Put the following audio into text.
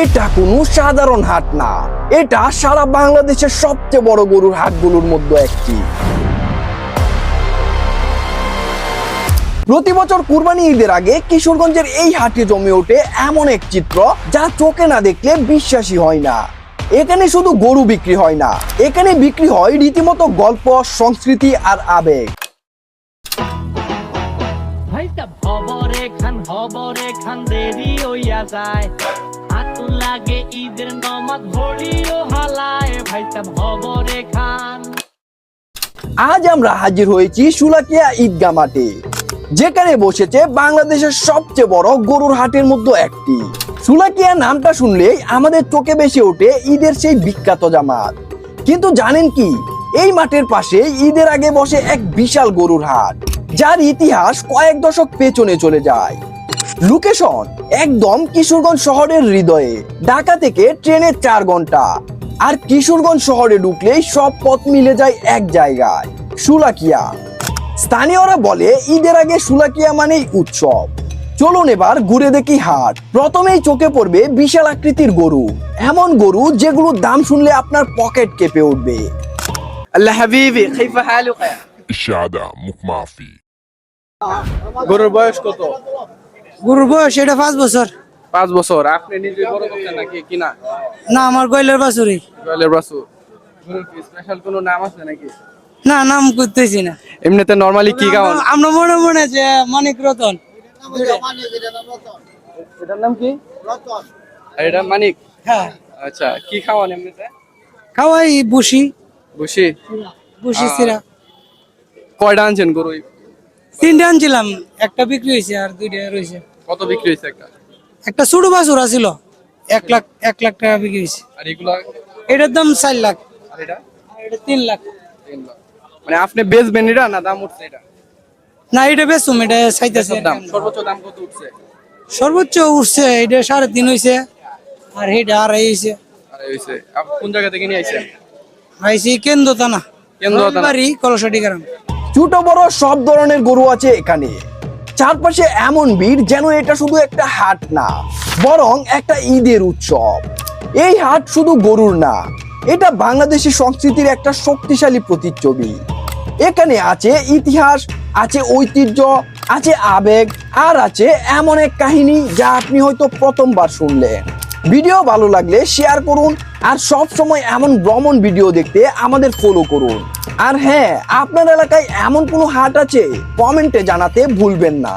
এটা কোনো সাধারণ হাট না। এটা সারা বাংলাদেশের সবচেয়ে বড় গরুর হাটগুলোর মধ্যে একটি। প্রতি বছর কুরবানি ঈদের আগে কিশোরগঞ্জের এই হাটে জমে ওঠে এমন এক চিত্র যা চোখে না দেখলে বিশ্বাসী হয় না। এখানে শুধু গরু বিক্রি হয় না, এখানে বিক্রি হয় রীতিমতো গল্প, সংস্কৃতি আর আবেগ। দেরি হইয়া যায়। হাতু লাগে, ঈদের নমাজ ঘড়িও হালায়। ভাইটা খবরে খান। আজ আমরা হাজির হয়েছি সুলাকিয়া ঈদগা মাঠে, যেখানে বসেছে বাংলাদেশের সবচেয়ে বড় গরুর হাটের মধ্যে একটি। সুলাকিয়া নামটা শুনলেই আমাদের চোখে বেশি ওঠে ঈদের সেই বিখ্যাত জামাত। কিন্তু জানেন কি, এই মাঠের পাশে ঈদের আগে বসে এক বিশাল গরুর হাট, যার ইতিহাস কয়েক দশক পেছনে চলে যায়। লোকেশন একদম কিশোরগঞ্জ শহরের হৃদয়ে ঢাকা থেকে ট্রেনে চার ঘন্টা আর কিশোরগঞ্জ শহরে ঢুকলেই সব পথ মিলে যায় এক জায়গায় সুলাকিয়া স্থানীয়রা বলে ঈদের আগে সুলাকিয়া মানেই উৎসব চলুন এবার ঘুরে দেখি হাট প্রথমেই চোখে পড়বে বিশাল আকৃতির গরু এমন গরু যেগুলোর দাম শুনলে আপনার পকেট কেঁপে উঠবে আল্লাহ হাবিবি কাইফা হালুকা الشهادة مك معفي গরুর বয়স কত গরুর বয়স এটা পাঁচ বছর। পাঁচ বছর। আপনি নিজে বড় করছেন নাকি কিনা? না আমার গয়লের বাছুরি গলের বাসু গরুর কি স্পেশাল কোনো নাম আছে নাকি? না নাম করতেছি না। এমনিতে নরমালি কি খাওয়ান আমরা মনে মনে যে মানিক রতন। এটার নাম কি? আর এটা মানিক? হ্যাঁ। আচ্ছা কি খাওয়ান এমনিতে? খাওয়াই বুসি। বসি? বুসি আহ। সিরা। কয়টা আনছেন গরু তিনটে আনছিলাম একটা বিক্রি হয়েছে আর দুইটা রয়েছে। কত বিক্রি হয়েছে একটা? একটা ছোট বাছুর আছিল এক লাখ এক লাখ টাকা বিক্রি হয়েছে। আর এগুলা? এটার দাম চার লাখ। আর এটা? এটা তিন লাখ। তিন লাখ। মানে আপনি বেচবেন এটা না দাম উঠছে এটা? না এটা বেচুম এটা চাইতেছে দাম। সর্বোচ্চ দাম কত উঠছে? সর্বোচ্চ উঠছে এটা সাড়ে তিন হয়েছে। আর এটা আড়াই হয়েছে। আরে হইছে কোন জায়গা থেকে নিয়ে আইছেন? কেন্দ্র থানা কেন্দ্র থানা। বাড়ি কলসাটি গ্রাম ছোট বড় সব ধরনের গরু আছে এখানে। চারপাশে এমন ভিড় যেন এটা শুধু একটা হাট না, বরং একটা ঈদের উৎসব। এই হাট শুধু গরুর না, এটা বাংলাদেশি সংস্কৃতির একটা শক্তিশালী প্রতিচ্ছবি। এখানে আছে ইতিহাস, আছে ঐতিহ্য, আছে আবেগ, আর আছে এমন এক কাহিনী যা আপনি হয়তো প্রথমবার শুনলেন। ভিডিও ভালো লাগলে শেয়ার করুন আর সব সময় এমন ভ্রমণ ভিডিও দেখতে আমাদের ফলো করুন। আর হ্যাঁ আপনার এলাকায় এমন কোনো হাট আছে? কমেন্টে জানাতে ভুলবেন না।